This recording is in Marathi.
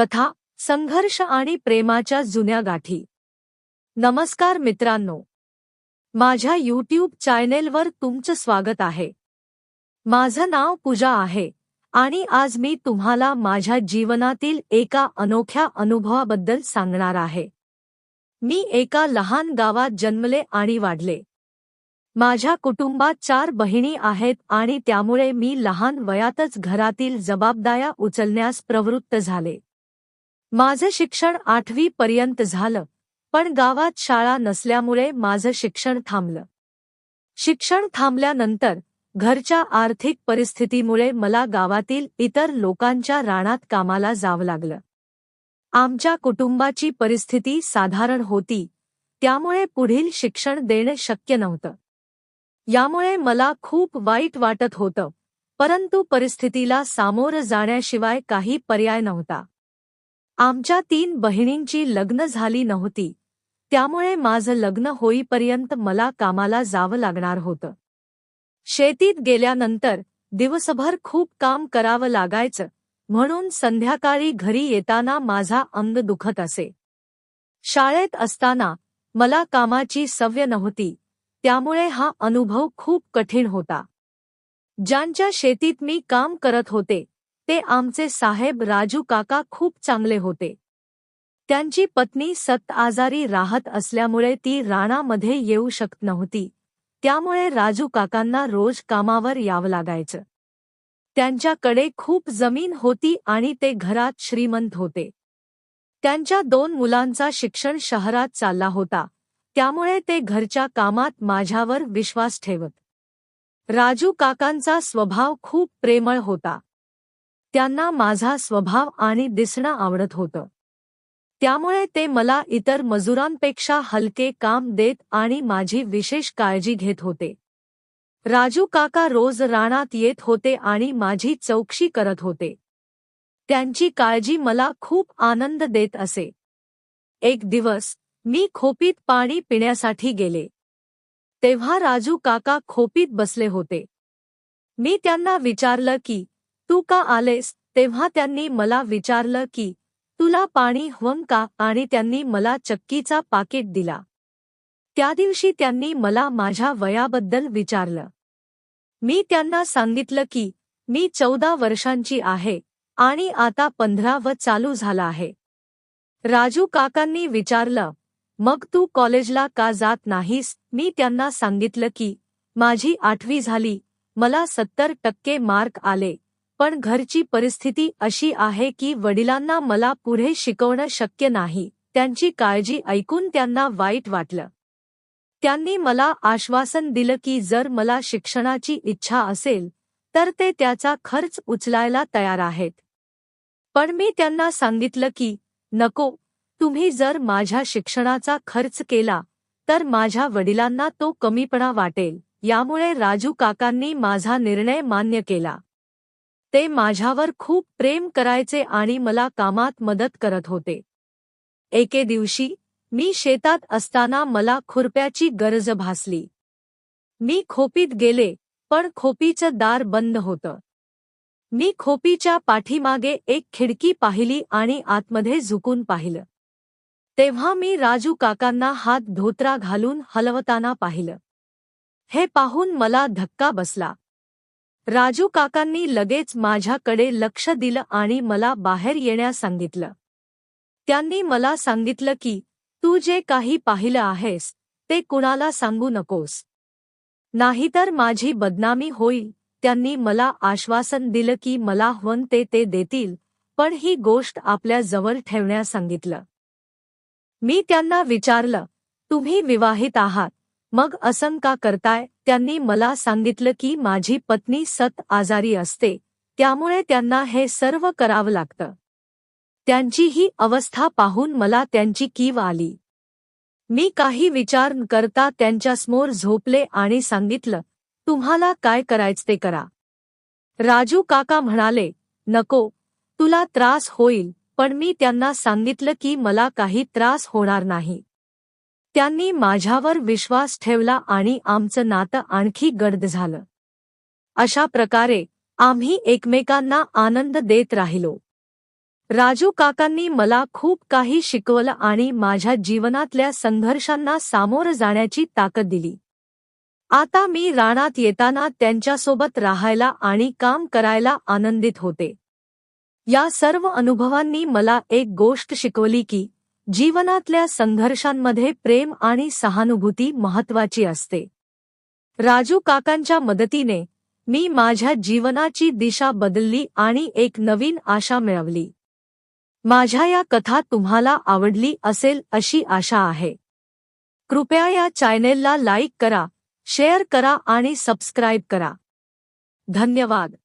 कथा संघर्ष आणि प्रेमाच्या जुन्या गाठी. नमस्कार मित्रांनो. माझ्या यूट्यूब चॅनेलवर तुमचं स्वागत आहे. माझं नाव पूजा आहे आणि आज मी तुम्हाला माझ्या जीवनातील एका अनोख्या अनुभवाबद्दल सांगणार आहे. मी एका लहान गावात जन्मले आणि वाढले. माझ्या कुटुंबात चार बहिणी आहेत आणि त्यामुळे मी लहान वयातच घरातील जबाबदाऱ्या उचलण्यास प्रवृत्त झाले. माझं शिक्षण आठवी पर्यंत झालं पण गावात शाळा नसल्यामुळे माझं शिक्षण थांबलं. शिक्षण थांबल्यानंतर घरच्या आर्थिक परिस्थितीमुळे मला गावातील इतर लोकांच्या रानात कामाला जावं लागलं. आमच्या कुटुंबाची परिस्थिती साधारण होती त्यामुळे पुढील शिक्षण देणे शक्य नव्हतं. यामुळे मला खूप वाईट वाटत होतं परंतु परिस्थितीला सामोरं जाण्याशिवाय काही पर्याय नव्हता. आमच्या तीन बहिणींची लग्न झाली नव्हती. त्यामुळे माझं लग्न होईपर्यंत मला कामाला जावं लागणार होतं. शेतीत गेल्यानंतर दिवसभर खूप काम करावं लागायचं म्हणून संध्याकाळी घरी येताना माझा अंग दुखत असे. शाळेत असताना मला कामाची सव्य नव्हती त्यामुळे हा अनुभव खूप कठीण होता. ज्यांच्या शेतीत मी काम करत होते ते आमचे साहेब राजू काका खूप चांगले होते. त्यांची पत्नी सत आजारी राहत असल्यामुळे ती राणामध्ये येऊ शकत नव्हती. त्यामुळे राजू काकांना रोज कामावर यावं लागायचं. त्यांच्याकडे खूप जमीन होती आणि ते घरात श्रीमंत होते. त्यांच्या दोन मुलांचा शिक्षण शहरात चालला होता. त्यामुळे ते घरच्या कामात माझ्यावर विश्वास ठेवत. राजू काकांचा स्वभाव खूप प्रेमळ होता. त्यांना माझा स्वभाव आणि दिसणं आवडत होतं. त्यामुळे ते मला इतर मजुरांपेक्षा हलके काम देत आणि माझी विशेष काळजी घेत होते. राजू काका रोज रानात येत होते आणि माझी चौकशी करत होते. त्यांची काळजी मला खूप आनंद देत असे. एक दिवस मी खोपीत पाणी पिण्यासाठी गेले. तेव्हा राजू काका खोपीत बसले होते. मी त्यांना विचारलं की तू का आलेस? तेव्हा त्यांनी मला विचारलं की तुला पाणी हवं का? आणि त्यांनी मला चक्कीचा पाकिट दिला. त्या दिवशी त्यांनी मला माझ्या वयाबद्दल विचारलं. मी त्यांना सांगितलं की मी चौदा वर्षांची आहे आणि आता पंधरा व चालू झाला आहे. राजू काकांनी विचारलं मग तू कॉलेजला का जात नाहीस? मी त्यांना सांगितलं की माझी आठवी झाली. मला सत्तर टक्के मार्क आले. पण घरची परिस्थिती अशी आहे की वडिलांना मला पुढे शिकवणं शक्य नाही. त्यांची काळजी ऐकून त्यांना वाईट वाटलं. त्यांनी मला आश्वासन दिलं की जर मला शिक्षणाची इच्छा असेल तर ते त्याचा खर्च उचलायला तयार आहेत. पण मी त्यांना सांगितलं की नको तुम्ही जर माझ्या शिक्षणाचा खर्च केला तर माझ्या वडिलांना तो कमीपणा वाटेल. यामुळे राजू काकांनी माझा निर्णय मान्य केला. ते माझ्यावर खूप प्रेम करायचे आणि मला कामात मदत करत होते. एके दिवशी मी शेतात असताना मला खुरप्याची गरज भासली. मी खोपीत गेले पण खोपीचं दार बंद होतं. मी खोपीच्या पाठीमागे एक खिडकी पाहिली आणि आतमध्ये झुकून पाहिलं. तेव्हा मी राजू काकांना हात धोत्रा घालून हलवताना पाहिलं. हे पाहून मला धक्का बसला. राजू काकांनी लगेच माझ्याकडे लक्ष दिलं आणि मला बाहेर येण्यास सांगितलं. त्यांनी मला सांगितलं की तू जे काही पाहिलं आहेस ते कुणाला सांगू नकोस. नाहीतर माझी बदनामी होईल. त्यांनी मला आश्वासन दिलं की मला हवन ते ते देतील पण ही गोष्ट आपल्या जवळ ठेवण्यास सांगितलं. मी त्यांना विचारलं तुम्ही विवाहित आहात मग असं का करताय? त्यांनी मला सांगितलं की माझी पत्नी सत आजारी असते त्यामुळे त्यांना हे सर्व करावं लागतं. त्यांची ही अवस्था पाहून मला त्यांची कीव आली. मी काही विचार करता त्यांच्यासमोर झोपले आणि सांगितलं तुम्हाला काय करायचं ते करा. राजू काका म्हणाले नको तुला त्रास होईल पण मी त्यांना सांगितलं की मला काही त्रास होणार नाही. त्यांनी माझ्यावर विश्वास ठेवला आणि आमचं नातं आणखी गडद झालं. अशा प्रकारे आम्ही एकमेकांना आनंद देत राहिलो. राजू काकांनी मला खूप काही शिकवलं आणि माझ्या जीवनातल्या संघर्षांना सामोरं जाण्याची ताकद दिली. आता मी रानात येताना त्यांच्यासोबत राहायला आणि काम करायला आनंदित होते. या सर्व अनुभवांनी मला एक गोष्ट शिकवली की जीवनातल्या संघर्षांमध्ये प्रेम आणि सहानुभूती महत्वाची असते. राजू काकांच्या मदतीने मी माझ्या जीवनाची दिशा बदलली आणि एक नवीन आशा मिळवली. माझ्या या कथा तुम्हाला आवडली असेल अशी आशा आहे. कृपया या चॅनेलला लाईक करा शेअर करा आणि सबस्क्राईब करा. धन्यवाद.